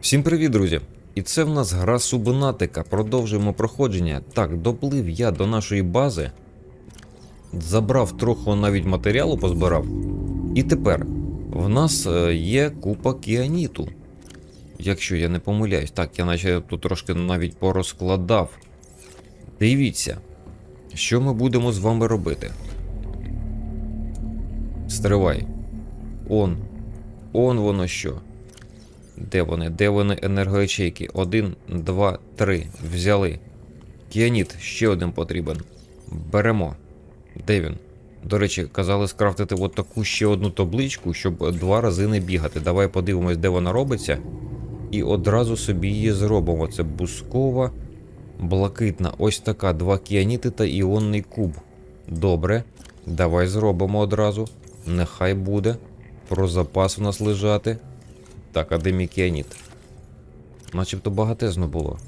Всім привіт, друзі! І це в нас гра Субнатика. Продовжуємо проходження. Так, доплив я до нашої бази, забрав трохи навіть матеріалу, позбирав. І тепер в нас е, є купа кіаніту. Якщо я не помиляюсь, так, я наче тут трошки навіть порозкладав. Дивіться, що ми будемо з вами робити. Стривай. Он. Он воно що. Де вони? Де вони енергоячейки? Один, два, три. Взяли. Кіаніт, ще один потрібен. Беремо. Де він? До речі, казали скрафтити от таку ще одну табличку, щоб два рази не бігати. Давай подивимось, де вона робиться. І одразу собі її зробимо. Це бускова, блакитна. Ось така. Два кіаніти та іонний куб. Добре. Давай зробимо одразу. Нехай буде. Про запас у нас лежати. Так, а де мій кіаніт? Начебто багатезно було.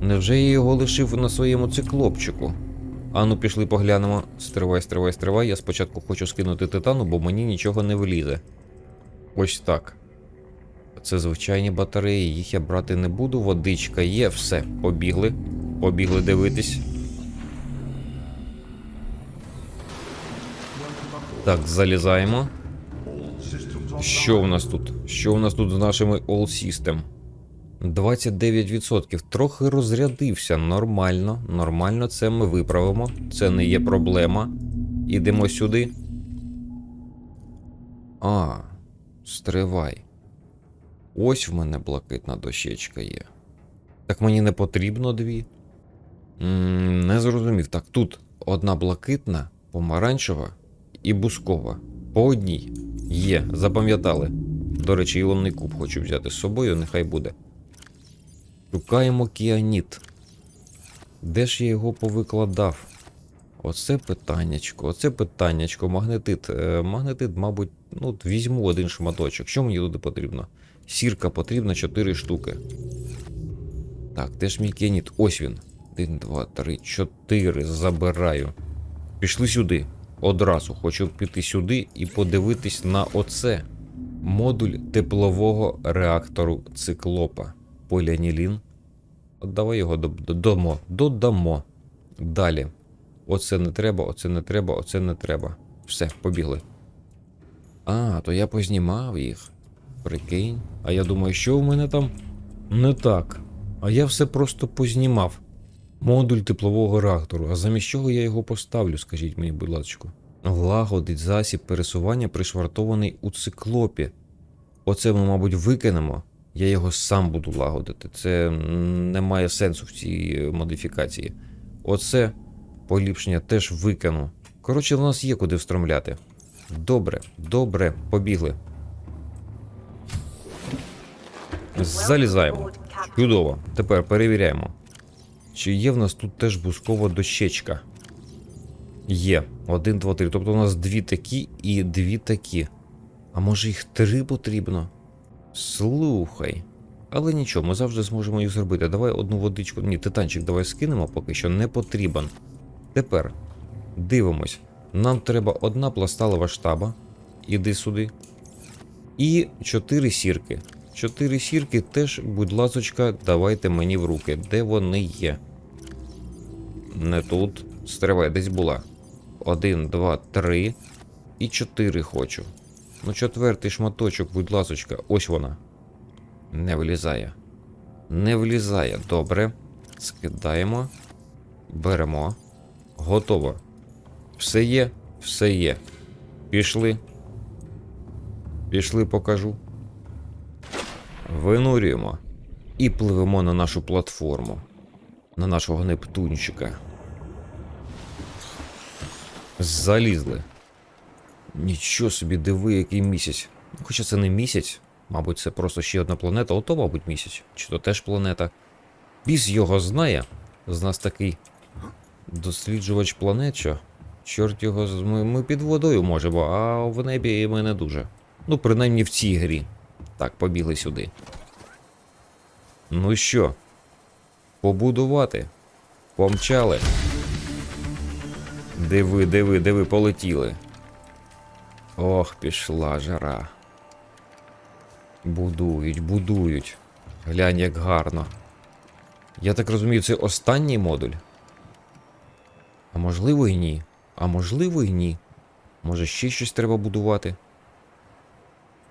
Невже я його лишив на своєму циклопчику? Ану, пішли поглянемо. Стривай, стривай, стривай. Я спочатку хочу скинути титану, бо мені нічого не влізе. Ось так. Це звичайні батареї, їх я брати не буду. Водичка є, все, побігли. Побігли дивитись. Так, залізаємо. Що в нас тут? Що в нас тут з нашими All System? 29%. Трохи розрядився. Нормально. Нормально, це ми виправимо. Це не є проблема. Ідемо сюди. А, стривай. Ось в мене блакитна дощечка є. Так мені не потрібно дві. м не зрозумів. Так, тут одна блакитна, помаранчева і бускова. По одній. Є, запам'ятали. До речі, ілонний куб хочу взяти з собою, нехай буде. Шукаємо кіаніт. Де ж я його повикладав? Оце питаннячко, оце питаннячко. Магнетит. Е, магнетит, мабуть, ну, візьму один шматочок. Що мені туди потрібно? Сірка потрібна 4 штуки. Так, де ж мій кіаніт? Ось він. 1, 2, 3, 4. Забираю. Пішли сюди. Одразу хочу піти сюди і подивитись на оце. Модуль теплового реактору циклопа. Поліанілін. Давай його додамо. Додамо. Далі. Оце не треба, оце не треба, оце не треба. Все, побігли. А, то я познімав їх. Прикинь. А я думаю, що в мене там не так. А я все просто познімав. Модуль теплового реактору. А замість чого я його поставлю, скажіть мені, будь ласка. Лагодить засіб пересування пришвартований у циклопі. Оце ми, мабуть, викинемо. Я його сам буду лагодити. Це не має сенсу в цій е, модифікації. Оце поліпшення теж викину. Коротше, в нас є куди встромляти. Добре, добре, побігли. Залізаємо. Чудово. Тепер перевіряємо. Чи є в нас тут теж бускова дощечка? Є. Один, два, три. Тобто у нас дві такі і дві такі. А може їх три потрібно? Слухай. Але нічого, ми завжди зможемо їх зробити. Давай одну водичку. Ні, титанчик давай скинемо, поки що не потрібен. Тепер дивимось. Нам треба одна пласталова штаба. Іди сюди. І чотири сірки. Чотири сірки теж, будь ласочка, давайте мені в руки. Де вони є? Не тут. Стривай, десь була. Один, два, три. І чотири хочу. Ну, четвертий шматочок, будь ласочка, ось вона. Не влізає. Не влізає. Добре. Скидаємо. Беремо. Готово. Все є, все є. Пішли. Пішли, покажу. Винурюємо. І пливемо на нашу платформу. На нашого Нептунчика. Залізли. Нічого собі, диви, який місяць. Хоча це не місяць, мабуть, це просто ще одна планета, ото, мабуть, місяць, чи то теж планета. Біс його знає. З нас такий досліджувач планет, що. Чорт його ми, ми під водою можемо, а в небі ми не дуже. Ну, принаймні в цій грі. Так, побігли сюди. Ну що? Побудувати? Помчали. Диви, диви, диви, полетіли. Ох, пішла жара. Будують, будують. Глянь, як гарно. Я так розумію, це останній модуль. А можливо і ні. А можливо і ні. Може ще щось треба будувати.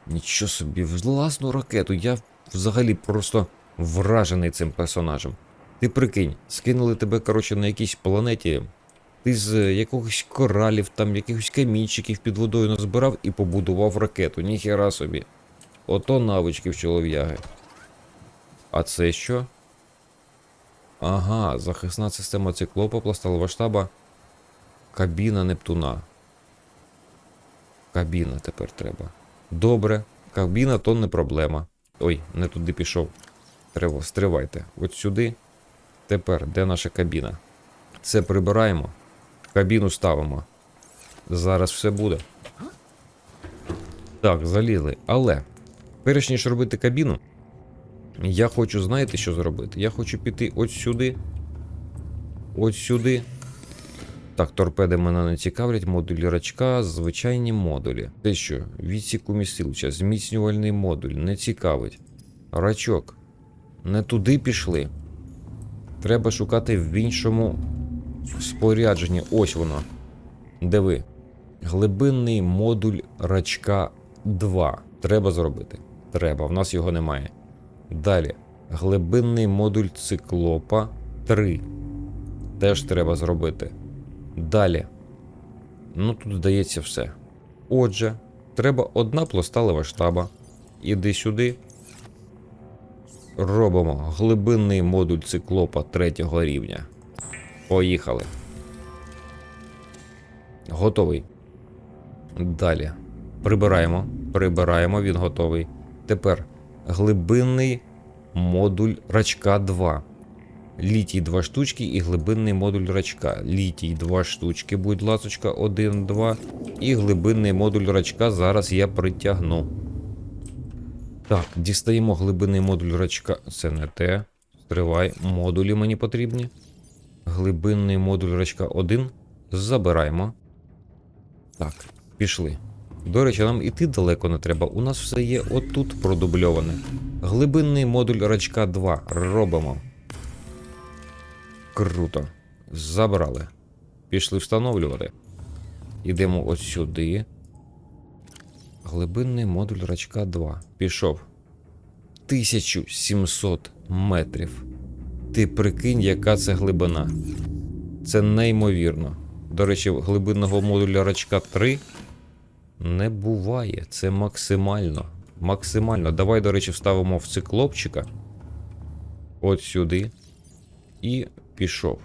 Нічого собі, власну ракету. Я взагалі просто вражений цим персонажем. Ти прикинь, скинули тебе, коротше, на якійсь планеті. Ти з е, якогось коралів, там якихось камінчиків під водою назбирав і побудував ракету. Ніхера собі. Ото навички в чолов'яги. А це що? Ага, захисна система циклопа, пласталова штаба. Кабіна Нептуна. Кабіна тепер треба. Добре. Кабіна то не проблема. Ой, не туди пішов. Треба, стривайте. От сюди. Тепер, де наша кабіна? Це прибираємо. Кабіну ставимо. Зараз все буде. Так, залізли. Але, перш ніж робити кабіну, я хочу, знаєте, що зробити? Я хочу піти от сюди. От сюди. Так, торпеди мене не цікавлять, модулі рачка, звичайні модулі. Те що, відсіку містилча, зміцнювальний модуль, не цікавить. Рачок. Не туди пішли. Треба шукати в іншому спорядженні. Ось воно. Диви. Глибинний модуль рачка 2. Треба зробити. Треба, в нас його немає. Далі. Глибинний модуль циклопа 3. Теж треба зробити. Далі. Ну тут здається все. Отже, треба одна пласталева штаба. Іди сюди. Робимо глибинний модуль циклопа третього рівня. Поїхали. Готовий. Далі. Прибираємо. Прибираємо, він готовий. Тепер глибинний модуль рачка 2. Літій 2 штучки і глибинний модуль рачка. Літій 2 штучки, будь ласочка, 1, 2. І глибинний модуль рачка зараз я притягну. Так, дістаємо глибинний модуль рачка. Це не те. Стривай, модулі мені потрібні. Глибинний модуль рачка 1. Забираємо. Так, пішли. До речі, нам іти далеко не треба. У нас все є отут продубльоване. Глибинний модуль рачка 2. Робимо. Круто. Забрали. Пішли встановлювати. Йдемо от сюди. Глибинний модуль рачка 2. Пішов. 1700 метрів. Ти прикинь, яка це глибина. Це неймовірно. До речі, глибинного модуля рачка 3 не буває. Це максимально. Максимально. Давай, до речі, вставимо в циклопчика. От сюди. І пішов.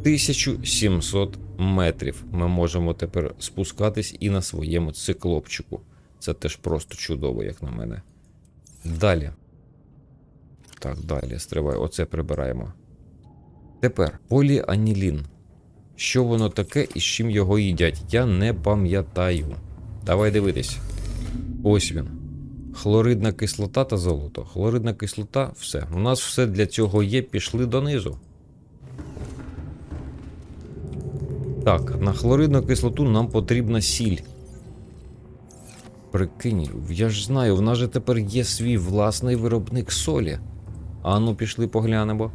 1700 метрів ми можемо тепер спускатись і на своєму циклопчику. Це теж просто чудово, як на мене. Далі. Так, далі, стривай, оце прибираємо. Тепер поліанілін. Що воно таке і з чим його їдять? Я не пам'ятаю. Давай дивитись. Ось він. Хлоридна кислота та золото. Хлоридна кислота, все. У нас все для цього є, пішли донизу. Так, на хлоридну кислоту нам потрібна сіль. Прикинь, я ж знаю, в нас же тепер є свій власний виробник солі. Ану, пішли поглянемо.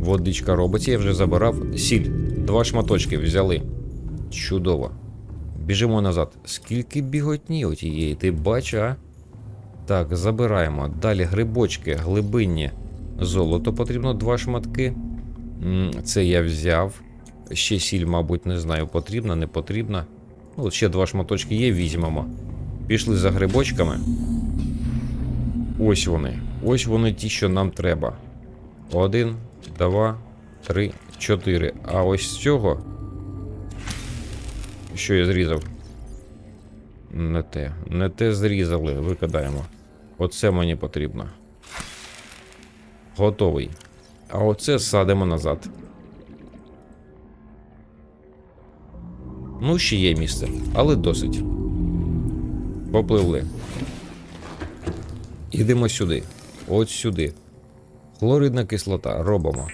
Водичка робиться, я вже забирав. Сіль. Два шматочки взяли. Чудово. Біжимо назад. Скільки біготні отієї, ти бачиш, а? Так, забираємо. Далі грибочки, глибинні. Золото потрібно два шматки. Це я взяв. Ще сіль, мабуть, не знаю, потрібна, не потрібна. Ну, ще два шматочки є, візьмемо. Пішли за грибочками. Ось вони. Ось вони ті, що нам треба. Один, два, три, чотири. А ось з цього. Що я зрізав? Не те. Не те зрізали, викидаємо. Оце мені потрібно. Готовий. А оце садимо назад. Ну, ще є місце, але досить. Попливли. Ідемо сюди. От сюди. Хлоридна кислота. Робимо.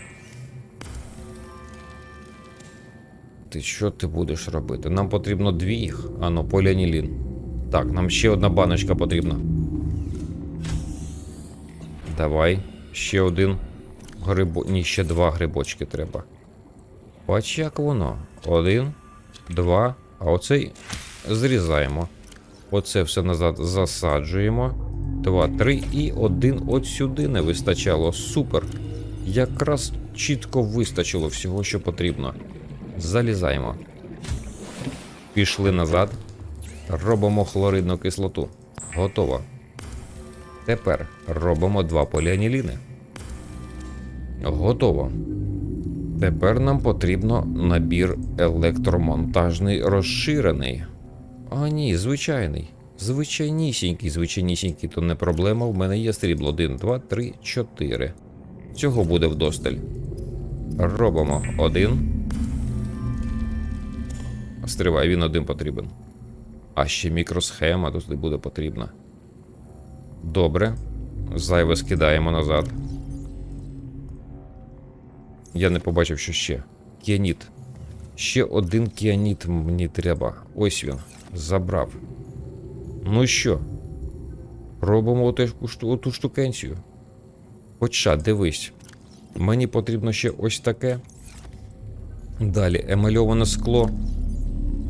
Ти що ти будеш робити? Нам потрібно дві їх. Ано, поліанілін. Так, нам ще одна баночка потрібна. Давай. Ще один грибо. Ні, ще два грибочки треба. Бач, як воно. Один, два. А оцей зрізаємо. Оце все назад засаджуємо. Два, три і один от сюди не вистачало. Супер. Якраз чітко вистачило всього, що потрібно. Залізаємо. Пішли назад. Робимо хлоридну кислоту. Готово. Тепер робимо два поліаніліни. Готово. Тепер нам потрібно набір електромонтажний розширений. А ні, звичайний. Звичайнісінький, звичайнісінький, то не проблема. В мене є срібло. 1, 2, 3, 4. Цього буде вдосталь. Робимо один. Стривай, він один потрібен. А ще мікросхема туди буде потрібна. Добре. Зайве скидаємо назад. Я не побачив, що ще. Кіаніт. Ще один кіаніт мені треба. Ось він. Забрав. Ну що? Робимо оту, оту штукенцію. Хоча, дивись. Мені потрібно ще ось таке. Далі емальоване скло.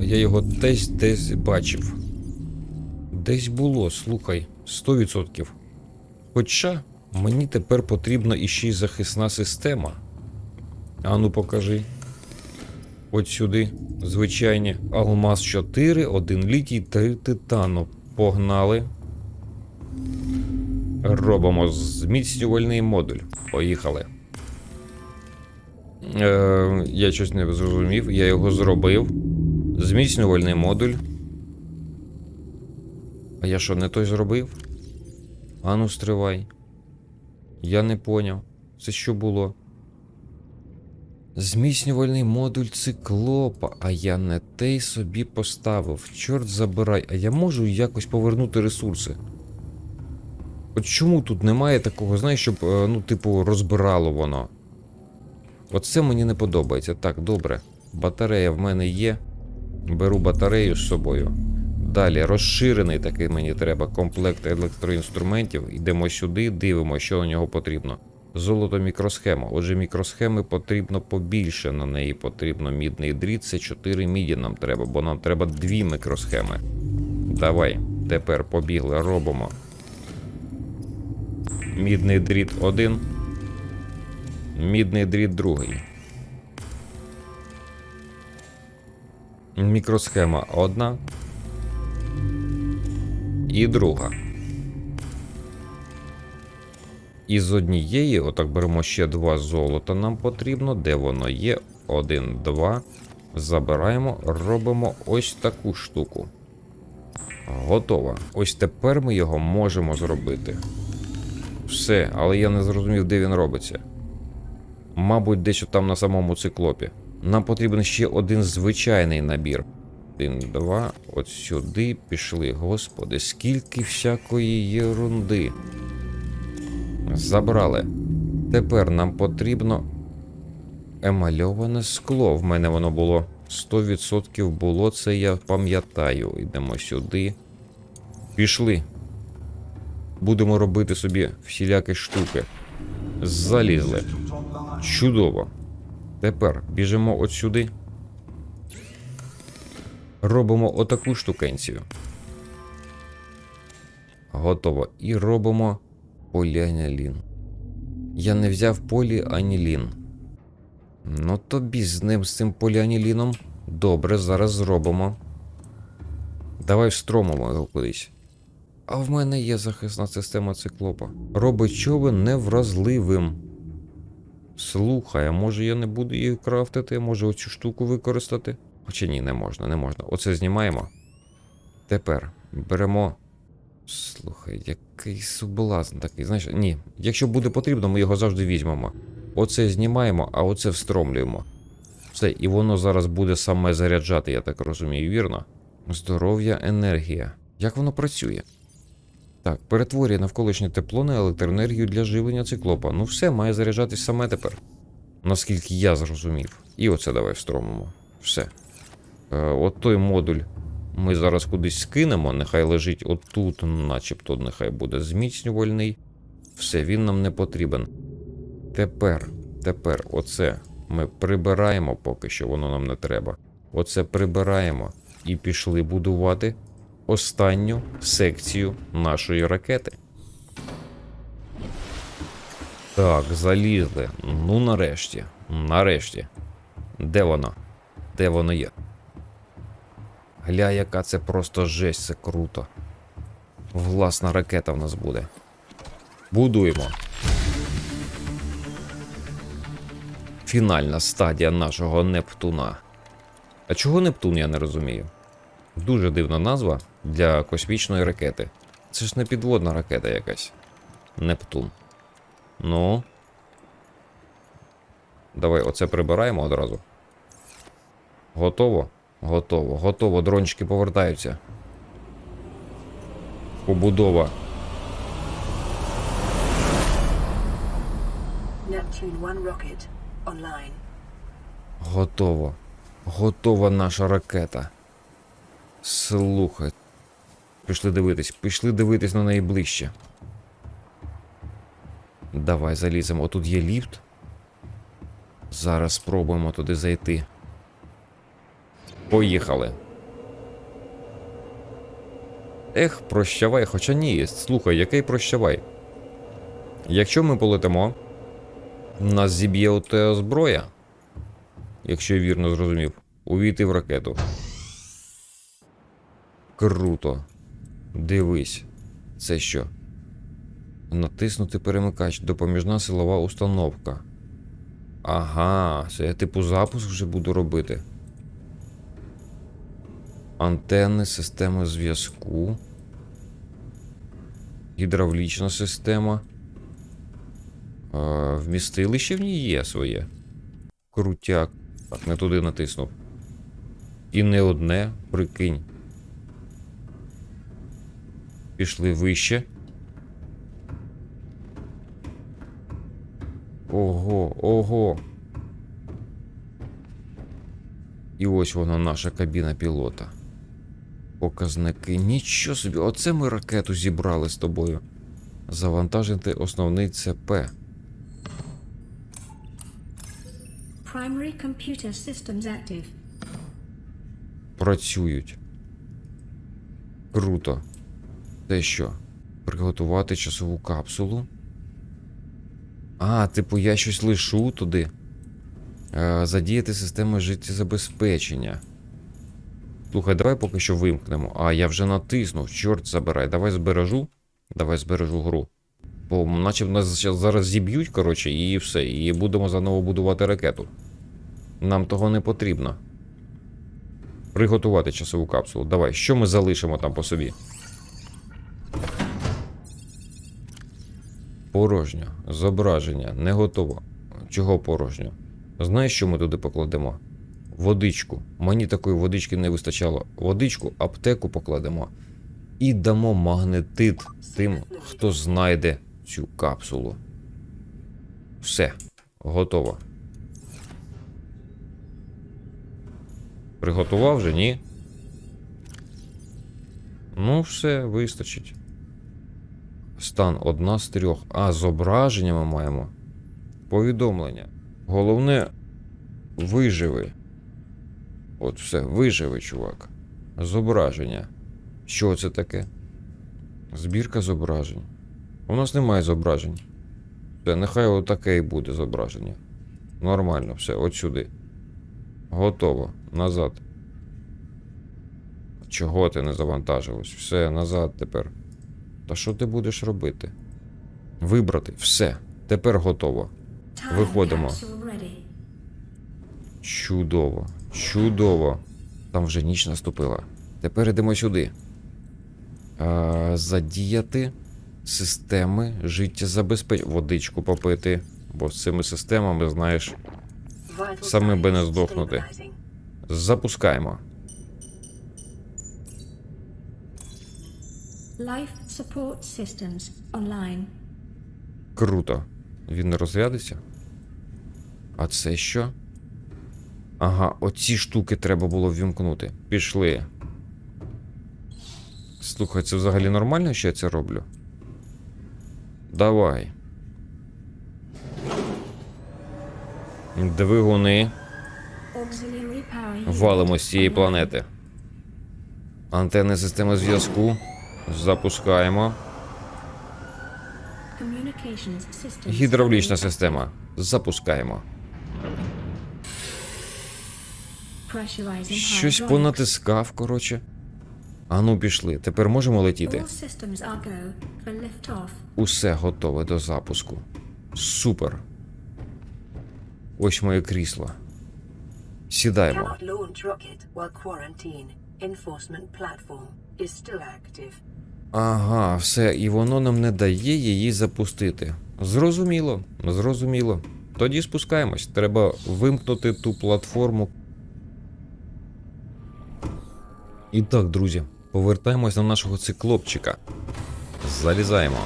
Я його десь десь бачив. Десь було, слухай, 100%. Хоча мені тепер потрібна іще й захисна система. Ану, покажи. От сюди. Звичайні. Алмаз 4, 1 літій, 3 титану. Погнали. Робимо зміцнювальний модуль. Поїхали. Е, я щось не зрозумів. Я його зробив. Зміцнювальний модуль. А я що, не той зробив? Ану, стривай. Я не поняв. Це що було? Зміцнювальний модуль циклопа, а я не той собі поставив. Чорт забирай, а я можу якось повернути ресурси. От чому тут немає такого, знаєш, щоб, е, ну, типу, розбирало воно. Оце мені не подобається. Так, добре. Батарея в мене є. Беру батарею з собою. Далі розширений такий мені треба комплект електроінструментів. Йдемо сюди, дивимося, що на нього потрібно. Золото мікросхема. Отже, мікросхеми потрібно побільше. На неї потрібно мідний дріт. Це 4 міді нам треба, бо нам треба дві мікросхеми. Давай, тепер побігли, робимо. Мідний дріт 1. Мідний дріт другий. Мікросхема одна. І друга. Із однієї, отак беремо ще два золота нам потрібно. Де воно є? Один, два. Забираємо, робимо ось таку штуку. Готово. Ось тепер ми його можемо зробити. Все, але я не зрозумів, де він робиться. Мабуть, десь там на самому циклопі. Нам потрібен ще один звичайний набір. Один, два, от сюди пішли. Господи, скільки всякої єрунди. Забрали. Тепер нам потрібно емальоване скло. В мене воно було 100% було, це я пам'ятаю. Йдемо сюди. Пішли. Будемо робити собі всілякі штуки. Залізли. Чудово. Тепер біжимо от сюди. Робимо отаку штукенцію. Готово. І робимо поліанілін. Я не взяв поліанілін. Ну тобі з ним з цим поліаніліном. Добре, зараз зробимо. Давай встромимо його кудись. А в мене є захисна система циклопа. Робить човен невразливим. Слухай, а може я не буду її крафтити, може оцю штуку використати? Хоча ні, не можна, не можна. Оце знімаємо. Тепер беремо. Слухай, який соблазн такий. Знаєш, ні. Якщо буде потрібно, ми його завжди візьмемо. Оце знімаємо, а оце встромлюємо. Все, і воно зараз буде саме заряджати, я так розумію, вірно? Здоров'я, енергія. Як воно працює? Так, перетворює навколишнє тепло на електроенергію для живлення циклопа. Ну все, має заряджатись саме тепер. Наскільки я зрозумів. І оце давай встромимо. Все. Е, от той модуль ми зараз кудись скинемо, нехай лежить отут, начебто, нехай буде зміцнювальний. Все, він нам не потрібен. Тепер, тепер, оце ми прибираємо поки що, воно нам не треба. Оце прибираємо і пішли будувати останню секцію нашої ракети. Так, залізли. Ну нарешті. Нарешті. Де воно? Де воно є? Гля, яка це просто жесть, це круто. Власна ракета в нас буде. Будуємо. Фінальна стадія нашого Нептуна. А чого Нептун, я не розумію. Дуже дивна назва для космічної ракети. Це ж не підводна ракета якась. Нептун. Ну. Давай оце прибираємо одразу. Готово? Готово, готово. Дрончики повертаються. Побудова. Neptune 1 rocket online. Готово. Готова наша ракета. Слухай. Пішли дивитись, пішли дивитись на неї ближче. Давай заліземо. Отут є ліфт. Зараз спробуємо туди зайти. Поїхали. Ех, прощавай, хоча ні, слухай, який прощавай. Якщо ми полетимо, нас зіб'є оте зброя, якщо я вірно зрозумів, увійти в ракету. Круто. Дивись, це що? Натиснути перемикач, допоміжна силова установка. Ага, це я типу запуск вже буду робити. Антенни, системи зв'язку. Гідравлічна система. Е, вмістилище в ній є своє. Крутяк. Так, не туди натиснув. І не одне, прикинь. Пішли вище. Ого, ого. І ось вона наша кабіна пілота. Показники. Нічого собі, оце ми ракету зібрали з тобою. Завантажити основний ЦП. Primary computer systems active. Працюють. Круто. Те що? Приготувати часову капсулу. А, типу, я щось лишу туди. Е, задіяти систему життєзабезпечення. Слухай, давай поки що вимкнемо. А, я вже натиснув, чорт забирай. Давай збережу. Давай збережу гру. Бо наче нас зараз зіб'ють, коротше, і все. І будемо заново будувати ракету. Нам того не потрібно. Приготувати часову капсулу. Давай, що ми залишимо там по собі? Порожньо. Зображення. Не готово. Чого порожньо? Знаєш, що ми туди покладемо? Водичку. Мені такої водички не вистачало. Водичку, аптеку покладемо. І дамо магнетит тим, хто знайде цю капсулу. Все. Готово. Приготував вже, ні? Ну, все, вистачить. Стан одна з трьох. А, зображення ми маємо. Повідомлення. Головне виживи. От все, виживи, чувак. Зображення. Що це таке? Збірка зображень. У нас немає зображень. Все, нехай отаке і буде зображення. Нормально, все, от сюди. Готово. Назад. Чого ти не завантажилось? Все, назад тепер. Та що ти будеш робити? Вибрати. Все. Тепер готово. Виходимо. Чудово. Чудово. Там вже ніч наступила. Тепер йдемо сюди. А, задіяти системи життєзабезпечення. Водичку попити. Бо з цими системами, знаєш, Саме би не здохнути. запускаємо. Life support systems online. Круто. Він не розрядиться. А це що? Ага, оці штуки треба було ввімкнути. Пішли. Слухай, це взагалі нормально, що я це роблю? Давай. Двигуни. Валимо з цієї планети. Антенни системи зв'язку. Запускаємо. Гідравлічна система. Запускаємо. Щось понатискав, коротше. Ану, пішли. Тепер можемо летіти. Усе готове до запуску. Супер. Ось моє крісло. Сідаємо. Ага, все, і воно нам не дає її запустити. Зрозуміло, зрозуміло. Тоді спускаємось. Треба вимкнути ту платформу. І так, друзі, повертаємось на нашого циклопчика. Залізаємо.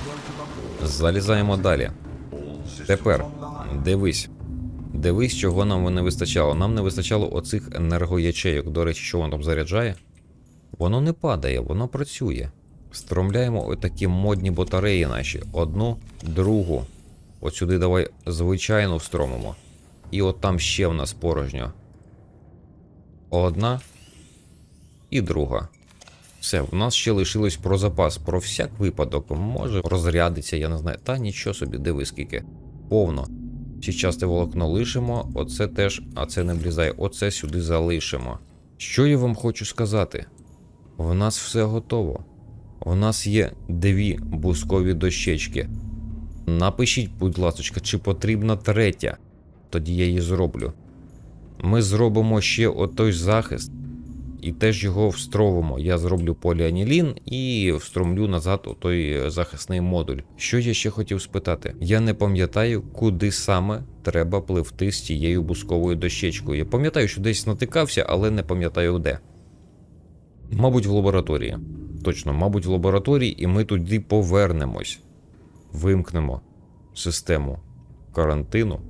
Залізаємо далі. Тепер дивись. Дивись, чого нам не вистачало. Нам не вистачало оцих енергоячейок. До речі, що воно там заряджає. Воно не падає, воно працює. Стромляємо отакі модні батареї наші. Одну, другу. От сюди давай звичайну встромимо. І от там ще в нас порожньо. Одна і друга. Все, в нас ще лишилось про запас. Про всяк випадок. Може розрядиться, я не знаю. Та нічого собі, диви скільки. Повно. Січасте волокно лишимо, оце теж, а це не влізає, оце сюди залишимо. Що я вам хочу сказати? В нас все готово. У нас є дві бускові дощечки. Напишіть, будь ласка, чи потрібна третя. Тоді я її зроблю. Ми зробимо ще отой захист і теж його встровимо. Я зроблю поліанілін і встромлю назад у той захисний модуль. Що я ще хотів спитати? Я не пам'ятаю, куди саме треба пливти з цією бусковою дощечкою. Я пам'ятаю, що десь натикався, але не пам'ятаю де. Мабуть, в лабораторії. Точно, мабуть, в лабораторії, і ми туди повернемось. Вимкнемо систему карантину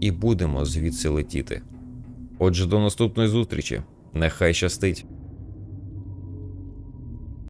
і будемо звідси летіти. Отже, до наступної зустрічі. Нехай щастить!